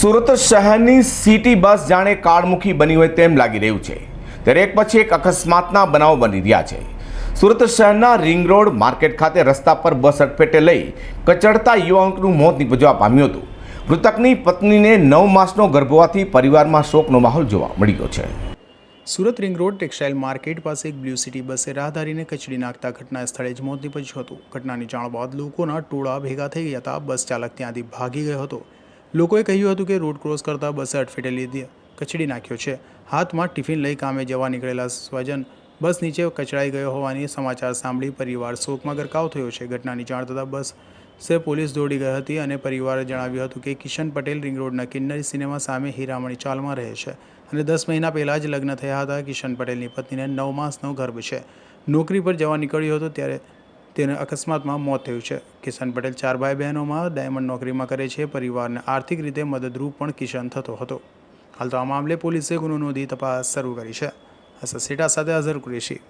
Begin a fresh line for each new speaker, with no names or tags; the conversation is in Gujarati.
સુરત શહેરની સિટી બસ જાણે કાળમુખી બની હોય તેમ લાગી રહ્યું છે. ત્યારે એક પછી એક અકસ્માતના બનાવ બની રહ્યા છે. સુરત શહેરના રિંગ રોડ માર્કેટ ખાતે રસ્તા પર બસ અડફેટે લઈ કચડતા યુવકનું મોત નીપજવા પામ્યું હતું. મૃતકની પત્નીને નવ માસનો ગર્ભ હોવાથી પરિવારમાં શોકનો માહોલ જોવા મળ્યો છે.
Surat ring road textile market પાસે એક બ્લુ સિટી બસે રાહદારીને કચડી નાખતા ઘટના સ્થળે જ મોત નીપજ્યું હતું. ઘટનાની જાણ બાદ લોકોના ટોળા ભેગા થઈ ગયા હતા. બસ ચાલક ત્યાંથી ભાગી ગયો હતો. લોકોએ કહ્યું હતું કે રોડ ક્રોસ કરતા બસે અટફેટે લીધી, કચડી નાખ્યો છે. હાથમાં ટિફિન લઈ કામે જવા નીકળેલા સ્વજન બસ નીચે કચડાઈ ગયો હોવાની સમાચાર સાંભળી પરિવાર શોકમાં ગરકાવ થયો છે. ઘટનાની જાણ થતાં બસ સે પોલીસ દોડી ગઈ હતી અને પરિવારે જણાવ્યું હતું કે કિશન પટેલ રિંગ રોડના કિન્નરી સિનેમા સામે હીરામણી ચાલમાં રહે છે અને દસ મહિના પહેલાં જ લગ્ન થયા હતા. કિશન પટેલની પત્નીને નવ માસનો ગર્ભ છે. નોકરી પર જવા નીકળ્યો હતો ત્યારે તેને અકસ્માતમાં મોત થયું છે. કિશન પટેલ ચાર ભાઈ બહેનોમાં ડાયમંડ નોકરીમાં કરે છે. પરિવારને આર્થિક રીતે મદદરૂપ પણ કિશન થતો હતો. હાલ તો આ મામલે પોલીસે ગુનો નોંધી તપાસ શરૂ કરી છે. અસર સેટા સાથે અઝર કુરેશી.